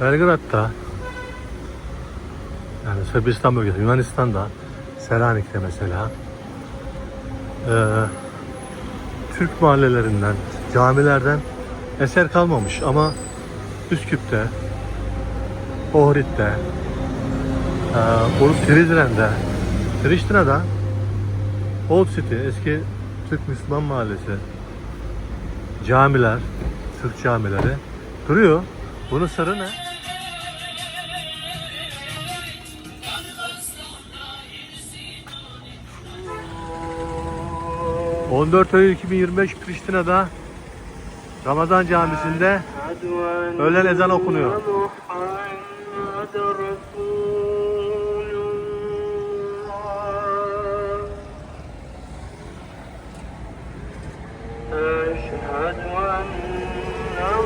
Belgrad'da yani Sırbistan bölgesi, Yunanistan'da Selanik'te mesela eee, Türk mahallelerinden, camilerden eser kalmamış ama Üsküp'te, Ohrid'de, eee Uruk Prizren'de, Priştine'de Old City, eski Türk Müslüman mahallesi, camiler, Türk camileri duruyor. Bunun sırrı ne? ...14 Eylül 2025 Priştine'de... ...Ramazan camisinde... Öğlen ezan okunuyor. أشهد أن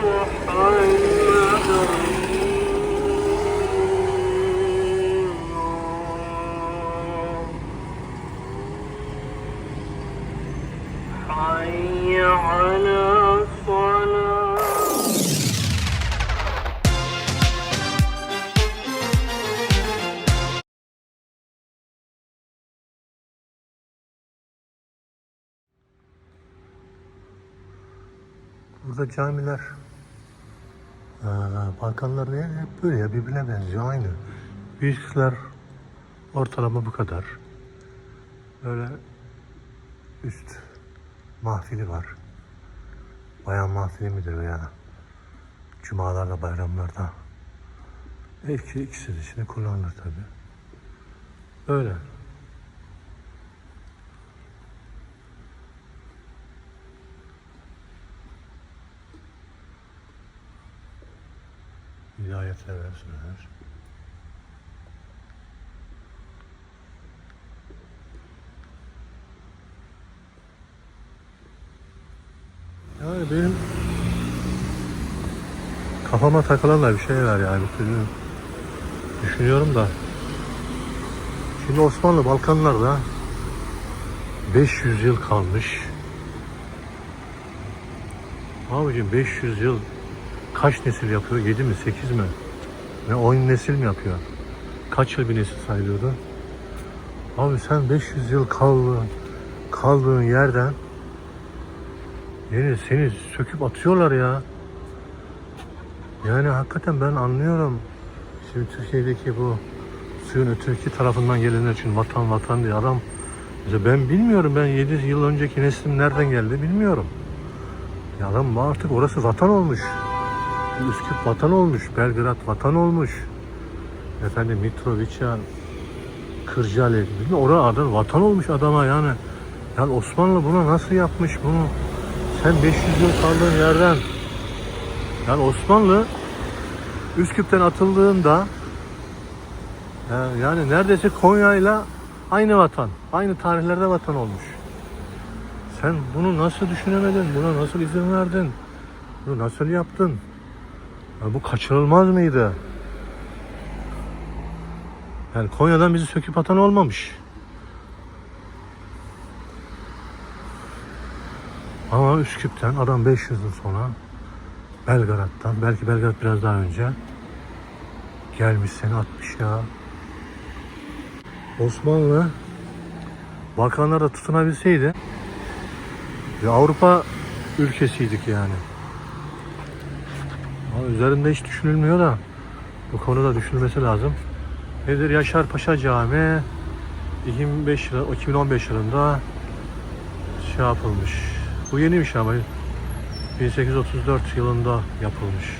محمد Burada camiler... eee, Balkanlar ne? Hep böyle ya birbirine benziyor aynı. Büyükler ortalama bu kadar. Böyle üst mahfili var. Bayan mahfili midir veya cumalarda bayramlarda. Belki ikisi de içinde kullanılır tabi. Öyle. Hidayetler versinler. Yani benim kafama takılanlar bir şey var yani. Düşünüyorum, düşünüyorum da. Şimdi Osmanlı Balkanlarda 500 yıl kalmış. Abicim 500 yıl kaç nesil yapıyor? 7 mi 8 mi? Ne 10 nesil mi yapıyor? Kaç yıl bir nesil sayılıyordu? Abi sen 500 yıl kaldığın, kaldığın yerden yeni seni söküp atıyorlar ya. Yani hakikaten ben anlıyorum. Şimdi Türkiye'deki bu suyun öteki tarafından gelenler için vatan vatan diye adam mesela ben bilmiyorum ben 7 yıl önceki neslim nereden geldi bilmiyorum. Ya adam artık orası vatan olmuş. Üsküp vatan olmuş, Belgrad vatan olmuş. Efendim Mitrovica, Kırcaali, bilmiyorum orada vatan olmuş adama yani. Yani Osmanlı buna nasıl yapmış bunu? Sen 500 yıl kaldığın yerden yani Osmanlı Üsküp'ten atıldığında e, yani neredeyse Konya'yla aynı vatan, aynı tarihlerde vatan olmuş. Sen bunu nasıl düşünemedin? Buna nasıl izin verdin? Bunu nasıl yaptın? Ya bu kaçırılmaz mıydı? Yani Konya'dan bizi söküp atan olmamış. Ama Üsküp'ten adam 500 yıl sonra Belgrad'dan, belki Belgrad biraz daha önce gelmiş seni atmış ya. Osmanlı Balkanlarda tutunabilseydi bir Avrupa ülkesiydik yani. Ama üzerinde hiç düşünülmüyor da bu konuda düşünülmesi lazım. Nedir Yaşar Paşa Camii 2005 yılı, 2015 yılında şey yapılmış. Bu yeniymiş ama 1834 yılında yapılmış.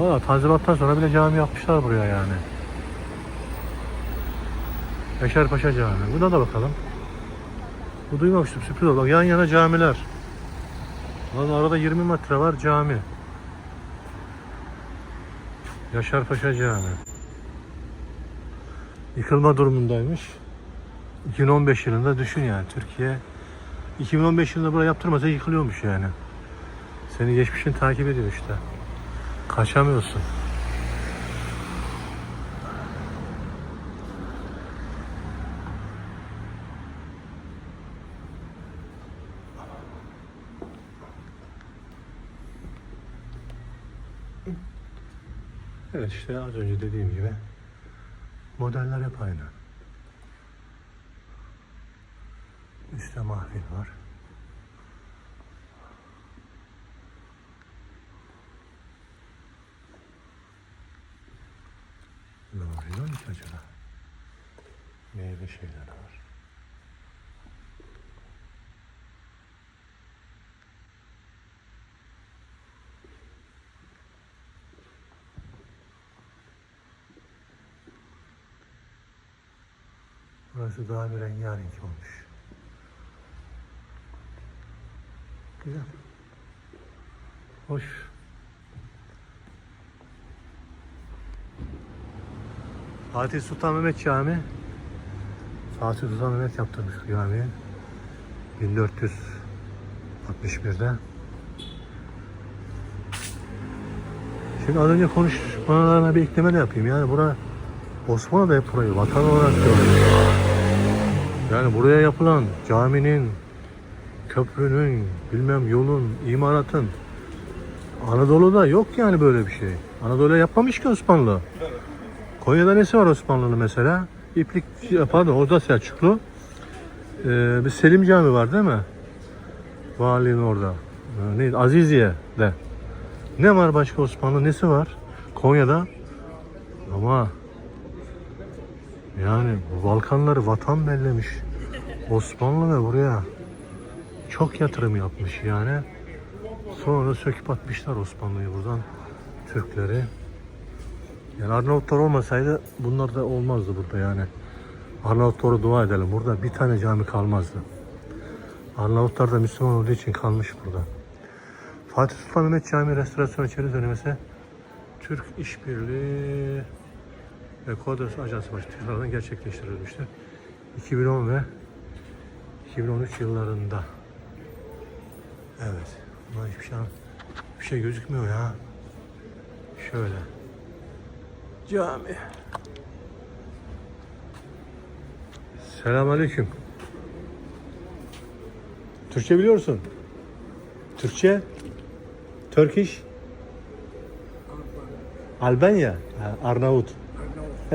Aa, Tanzimat'tan sonra bile cami yapmışlar buraya yani. Yaşar Paşa Camii. Buna da bakalım. Bu duymamıştım sürpriz oldu. Yan yana camiler. Lan arada 20 metre var cami. Yaşar Paşa Camii. Yıkılma durumundaymış. 2015 yılında düşün yani Türkiye 2015 yılında buraya yaptırmasa yıkılıyormuş yani. Seni geçmişin takip ediyor işte. Kaçamıyorsun. Evet işte az önce dediğim gibi modeller hep aynı. Üstte mahfil var. Ne oluyor ki acaba? Meyve şeyler var. Burası daha bir rengarenk olmuş. Güzel. Hoş. Fatih Sultan Mehmet Camii. Fatih Sultan Mehmet yaptırmış bu camiyi. 1461'de. Şimdi az önce konuşmalarına bir ekleme de yapayım. Yani bura Osmanlı da hep burayı vatan olarak görmüş. Yani buraya yapılan caminin, köprünün, bilmem yolun, imaratın Anadolu'da yok yani böyle bir şey. Anadolu'ya yapmamış ki Osmanlı. Konya'da nesi var Osmanlı'nın mesela? İplik, pardon orada Selçuklu. Ee, bir Selim Cami var değil mi? Valinin orada. Ee, neydi? Aziziye'de. Ne var başka Osmanlı? Nesi var? Konya'da. Ama yani Balkanları vatan bellemiş. Osmanlı ve buraya çok yatırım yapmış yani. Sonra söküp atmışlar Osmanlı'yı buradan Türkleri. Yani Arnavutlar olmasaydı bunlar da olmazdı burada yani. Arnavutlara dua edelim. Burada bir tane cami kalmazdı. Arnavutlar da Müslüman olduğu için kalmış burada. Fatih Sultan Mehmet Camii restorasyon içeri dönemesi Türk İşbirliği ve Kodos Ajansı başkanlarından gerçekleştirilmiştir. 2010 ve 2013 yıllarında. Evet. Ulan hiçbir şey, bir şey gözükmüyor ya. Şöyle. Cami. Selamünaleyküm. Türkçe biliyorsun. Türkçe? Turkish? Albanya. Arnavut.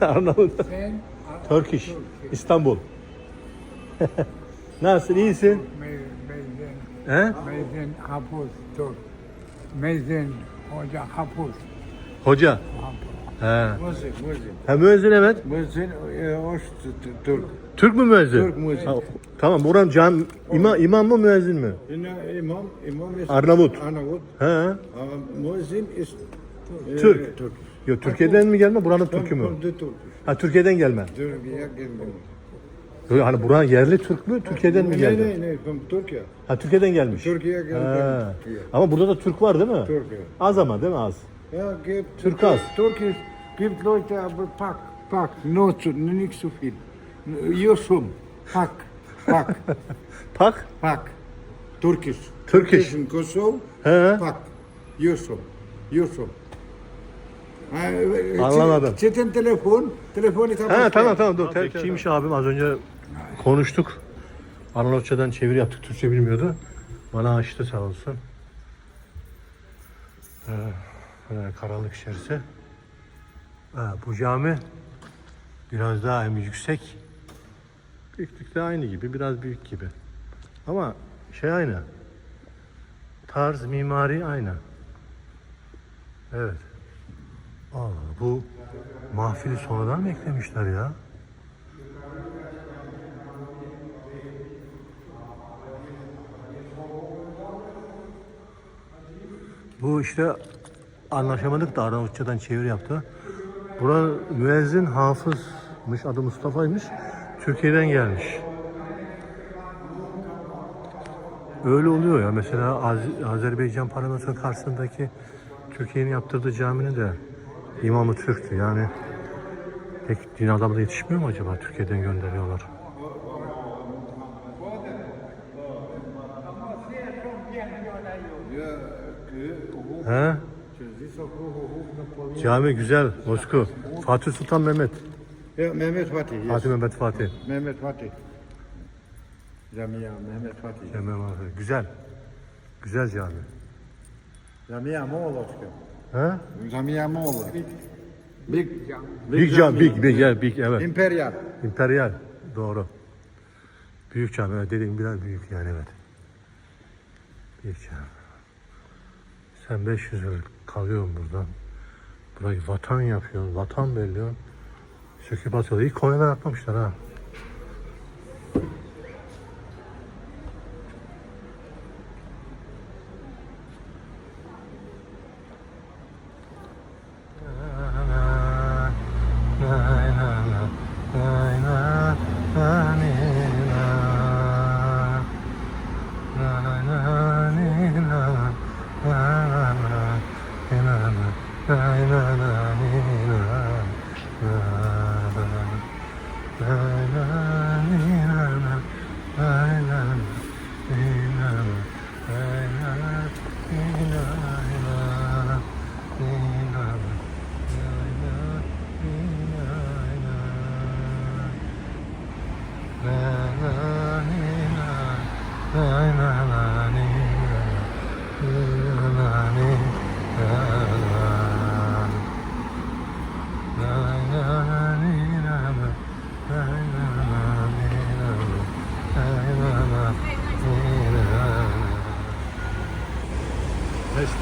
Arnavut. sen Turkish. İstanbul. Nasılsın? iyisin? He? meyzen hapus Türk. Meyzen hoca hapus. Hoca. He. Müezzin, müezzin. Ha müezzin evet. Müezzin, e, hoş Türk. Türk mü müezzin? Türk müezzin. Ha, tamam buranın cam ima, imam mı müezzin mi? İmam, imam is Arnavut. Arnavut. He. Ama müezzin is e, Türk. Türk. Yo, Türkiye'den mi gelme buranın Türk'ü mü? Turkish. Ha Türkiye'den gelme. Türkiye geldim. Hani buranın yerli Türk mü? Türkiye'den mi Ne geldi? ne ne, from Türkiye. Ha Türkiye'den gelmiş. Türkiye. Türkiye. Ama burada da Türk var değil mi? Türkiye. Az ama değil mi az? Ja, gibt Türk az. Türkisch gibt Leute aber pak, pak, not so, nicht so viel. Yusum, pak, pak, Pak. pak. Türkisch. Türkisch. in Kosovo. He. Pak. Yusuf. Yusuf. Ha, e, Anlamadım. Çetin telefon. Telefonu Ha tamam tamam dur. Bekçiymiş abim az önce konuştuk. Arnavutçadan çeviri yaptık. Türkçe bilmiyordu. Bana açtı sağ olsun. Ee, karanlık içerisi. Ha, bu cami biraz daha hem yüksek. Büyüklükte aynı gibi. Biraz büyük gibi. Ama şey aynı. Tarz, mimari aynı. Evet. Aa, bu mahfili sonradan mı eklemişler ya? Bu işte anlaşamadık da Arnavutçadan çeviri yaptı. Bura müezzin hafızmış, adı Mustafa'ymış. Türkiye'den gelmiş. Öyle oluyor ya. Mesela Az- Azerbaycan parlamentosunun karşısındaki Türkiye'nin yaptırdığı caminin de imamı Türk'tü. Yani pek din adamı da yetişmiyor mu acaba? Türkiye'den gönderiyorlar. He? Cami güzel, Moskova. Fatih Sultan Mehmet. Ja, Mehmet Fatih. Yes. Fatih Mehmet Fatih. Mehmet Fatih. Jamia Mehmet Fatih. Cami Fatih. Güzel. Güzel cami. Jamia Moğoločka. He? Zamiyamoğlu. Big, Big Cam, Big, Big, yeah, Big, evet. Imperial. İmperyal, doğru. Büyük cami, evet dediğim biraz büyük yani evet. Büyük cami. Sen 500 yıl kalıyorsun buradan. Burayı vatan yapıyorsun, vatan belliyorsun. Söküp atıyorlar. İlk Konya'dan atmamışlar ha.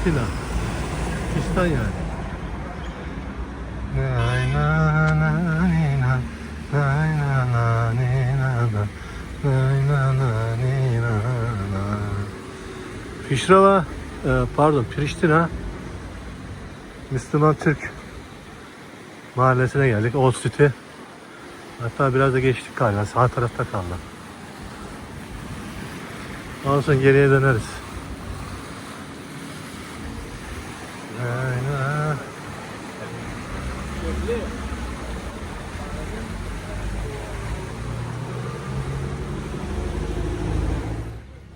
Estina. Fistan Fişrava, e, pardon Priştina Müslüman Türk mahallesine geldik. Old City. Hatta biraz da geçtik galiba. Sağ tarafta kaldı. Sonra geriye döneriz. Aynen.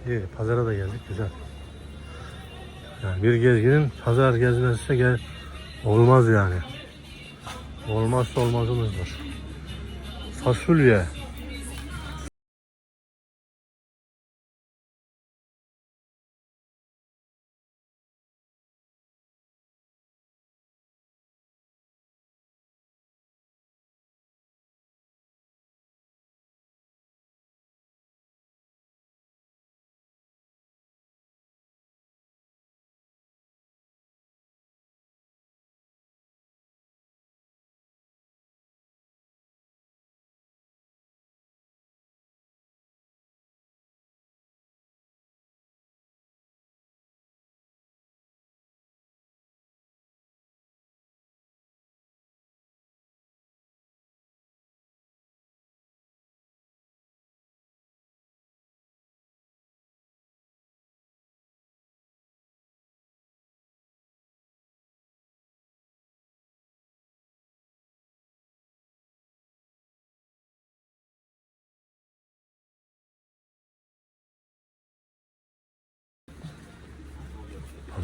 İyi, pazara da geldik güzel. Yani bir gezginin pazar gezmezse gel olmaz yani. Olmazsa olmazımızdır. Fasulye.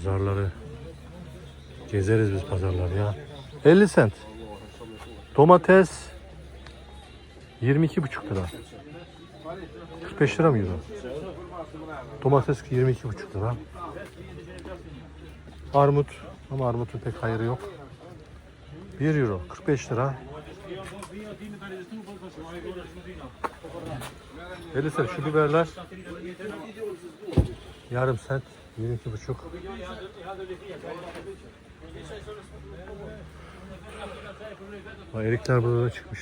Pazarları gezeriz biz pazarları ya. 50 sent. Domates 22,5 lira. 45 lira mı euro? Domates 22,5 lira. Armut ama armutun pek hayrı yok. 1 euro 45 lira. 50 sent şu biberler yarım sent 22,5 Bak erikler burada da çıkmış.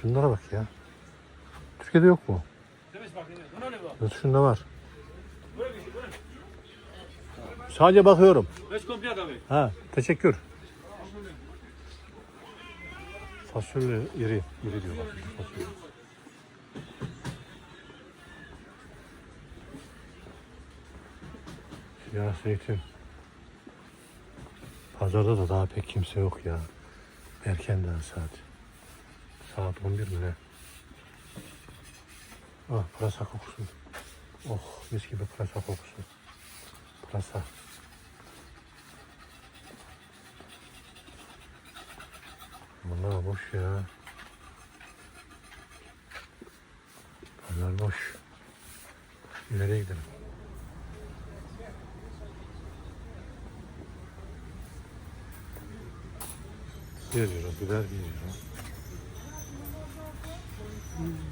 Şunlara bak ya. Türkiye'de yok mu? Yurt dışında var. Sadece bakıyorum. Ha, teşekkür. Fasulye iri, iri diyorlar. Fasulye. Ya zeytin. Pazarda da daha pek kimse yok ya. Erkenden saat. Saat 11 mi ne? Ah pırasa kokusu. Oh mis gibi pırasa kokusu. Pırasa. Bunlar boş ya. Pazar boş. İleriye gidelim. 1 euro, biber 1 euro.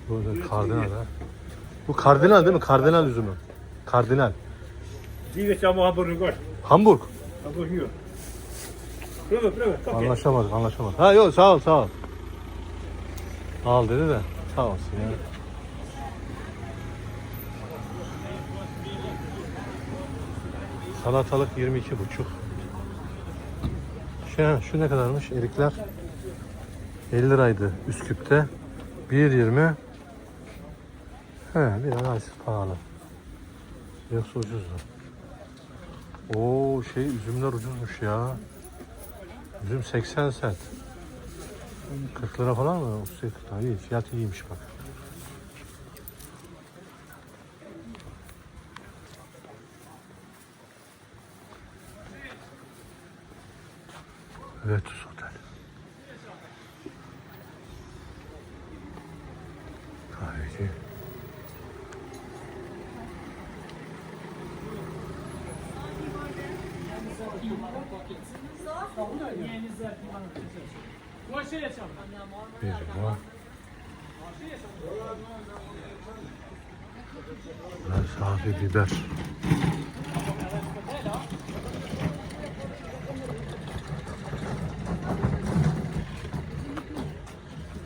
Burada kardinal ha. Bu kardinal değil mi? Kardinal üzümü. Kardinal. Die is allemaal hamburger kort. Hamburg. Hamburger hier. Prøve. Kom je. Anlaşamadık, anlaşamadık. Ha yok sağ ol, sağ ol. Al dedi de sağ olsun ya. Salatalık 22 buçuk. Şu, şu ne kadarmış? Erikler 50 liraydı Üsküp'te. 1.20 He biraz az pahalı. Yoksa ucuzdu. Oo şey üzümler ucuzmuş ya. Üzüm 80 sent. 40 lira falan mı? 38 lira. İyi, fiyat iyiymiş bak. Vetus Otel. Kahveci. Bir lira. Mesafe biber.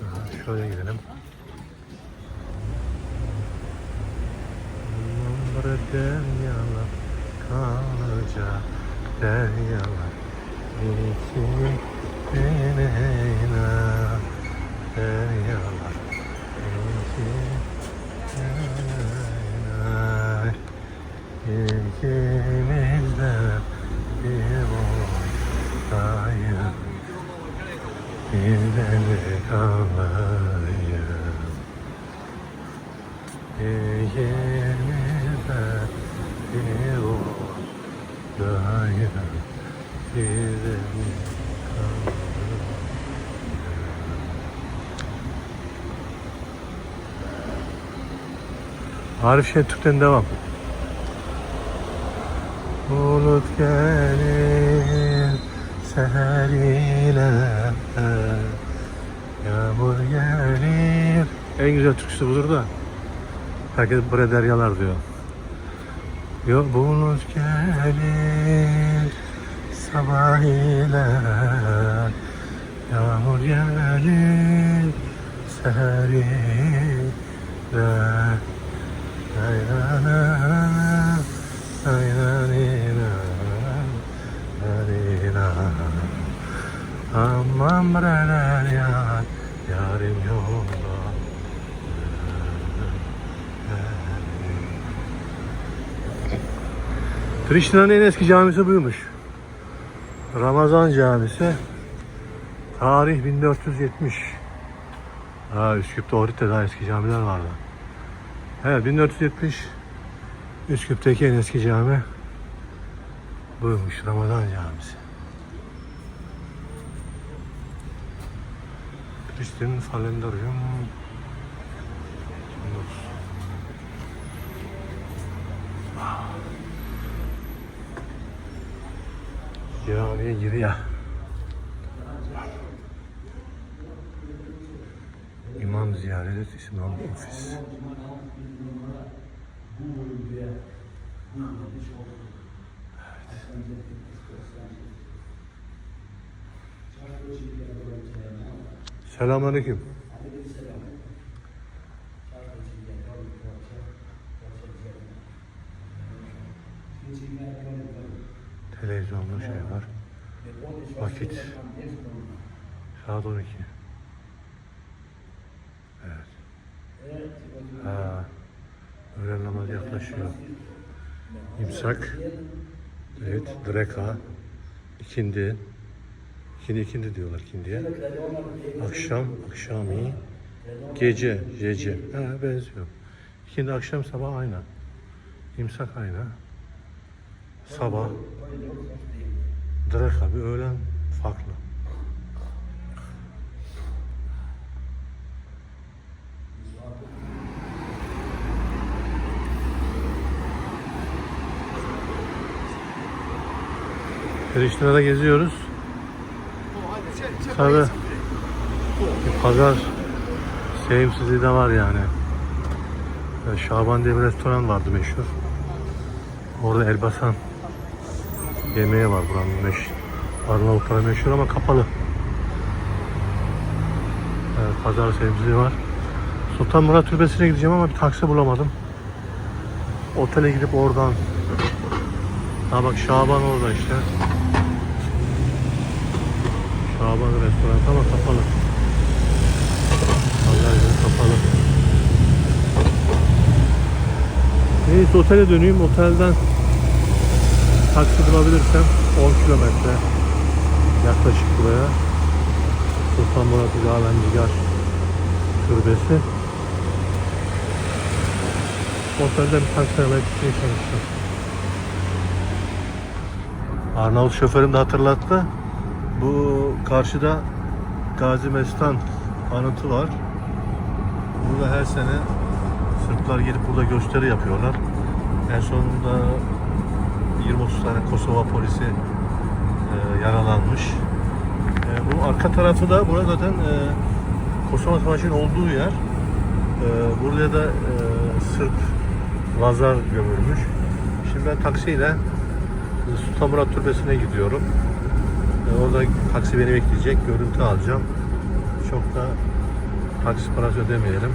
Ha, Şöyle gidelim. Umre deryalar kalacak deryalar iki deneyna deryalar iki deneyna İkimizden bir boydayım bir deli kalayım İkimizden Arif Şentürk'ten devam. Bulut gelir seherine Yağmur gelir. En güzel türküsü budur da. Herkes buraya deryalar diyor Yok bulut gelir sabah ile Yağmur gelir seher ile Ayranana, ayranina, ayranina. Aman breler yar, yarim yolda. Priştina'nın en eski camisi buymuş. Ramazan Camisi. Tarih 1470. Ha, Üsküp'te Ohrit'te daha eski camiler vardı. Evet 1470 Üsküp'teki en eski cami buymuş Ramazan Camisi. Pristin Falendarium Camiye giriyor. İmam ziyaret İmam ofis. Selamünaleyküm. Televizyonlu şey var. Vakit. Saat 12. Evet. Ha, öğlen namazı yaklaşıyor. İmsak. Evet, dreka. ikindi. İkindi ikindi diyorlar ikindiye. Akşam, akşami. Gece, gece. Ha, benziyor. İkindi akşam sabah aynı. İmsak aynı. Sabah. Dreka bir öğlen farklı. Periştina'da geziyoruz. Tabi bir pazar sevimsizliği de var yani. Ya Şaban diye bir restoran vardı meşhur. Orada Elbasan yemeği var buranın meşhur. Arnavutlara meşhur ama kapalı. Evet, pazar sevimsizliği var. Sultan Murat Türbesi'ne gideceğim ama bir taksi bulamadım. Otele gidip oradan Ha bak Şaban orada işte. Şaban restoran ama kapalı. Pazar günü kapalı. Neyse otele döneyim. Otelden taksi bulabilirsem 10 kilometre yaklaşık buraya. Sultan Murat Gavencigar Türbesi. Otelden bir taksi alıp gitmeye çalışacağım. Arnavut şoförüm de hatırlattı. Bu karşıda Gazi Mestan anıtı var. Burada her sene Sırplar gelip burada gösteri yapıyorlar. En sonunda 20-30 tane Kosova polisi e, yaralanmış. E, bu arka tarafı da burada zaten e, Kosova Savaşı'nın olduğu yer. E, buraya da e, Sırp Lazar gömülmüş. Şimdi ben taksiyle Sultan Murat Türbesi'ne gidiyorum. E, orada taksi beni bekleyecek. Görüntü alacağım. Çok da taksi parası ödemeyelim.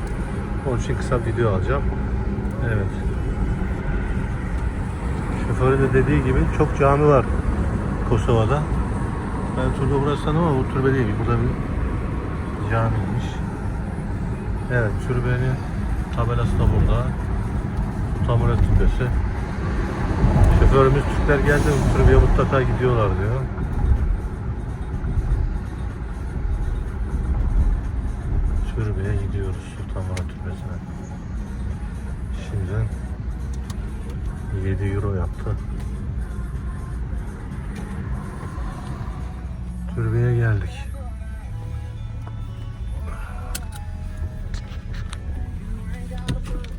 Onun için kısa bir video alacağım. Evet. Şoförün de dediği gibi çok cami var Kosova'da. Ben türbe burası ama bu türbe değil. Burada bir camiymiş. Evet türbenin tabelası da burada. Sultan Murat Türbesi. Şoförümüz Türkler geldi mi türbeye mutlaka gidiyorlar diyor. Gidiyoruz Sultan Murat Türbesi'ne. Şimdiden 7 euro yaptı. Türbeye geldik.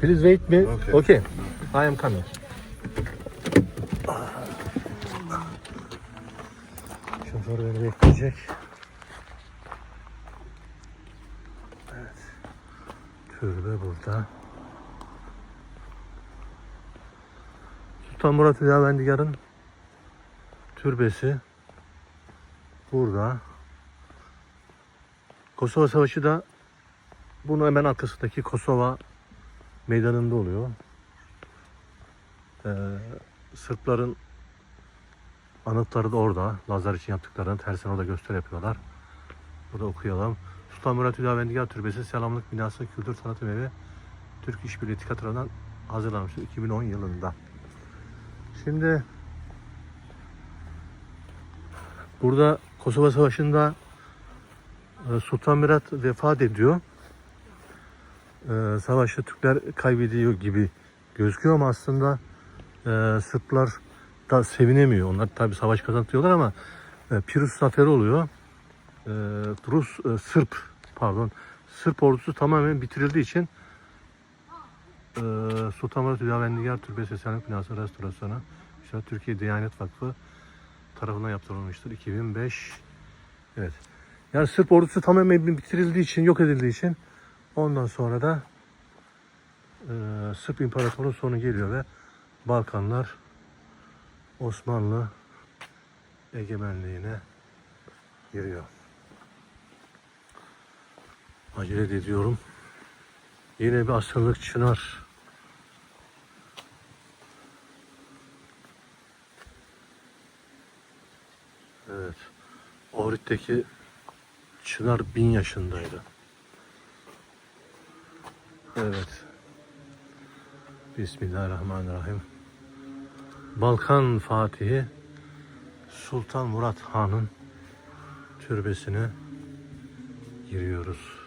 Please wait me. Okay. okay. I am coming. Şoför beni bekleyecek. Türbe burada. Sultan Murat Hüdavendigar'ın türbesi burada. Kosova Savaşı da bunun hemen arkasındaki Kosova meydanında oluyor. Ee, Sırpların anıtları da orada. Lazar için yaptıklarını her sene orada gösteri yapıyorlar. Burada okuyalım. Sultan Murat Hüdavendigar Türbesi Selamlık Binası Kültür Sanatım Evi Türk İşbirliği İTİKA tarafından hazırlanmıştır 2010 yılında. Şimdi burada Kosova Savaşı'nda e, Sultan Murat vefat ediyor. E, Savaşta Türkler kaybediyor gibi gözüküyor ama aslında e, Sırplar da sevinemiyor. Onlar tabi savaş kazanıyorlar ama Pirus zaferi oluyor. E, Rus, e, Sırp pardon Sırp ordusu tamamen bitirildiği için e, Sultan Murat Hüdavendigar Türbesi Selamlık Binası restorasyonu işte Türkiye Diyanet Vakfı tarafından yaptırılmıştır. 2005 Evet. Yani Sırp ordusu tamamen bitirildiği için, yok edildiği için ondan sonra da e, Sırp İmparatorluğu sonu geliyor ve Balkanlar Osmanlı egemenliğine giriyor. Acele ediyorum. Yine bir asırlık çınar. Evet. Ohrid'deki çınar bin yaşındaydı. Evet. Bismillahirrahmanirrahim. Balkan Fatihi Sultan Murat Han'ın türbesine giriyoruz.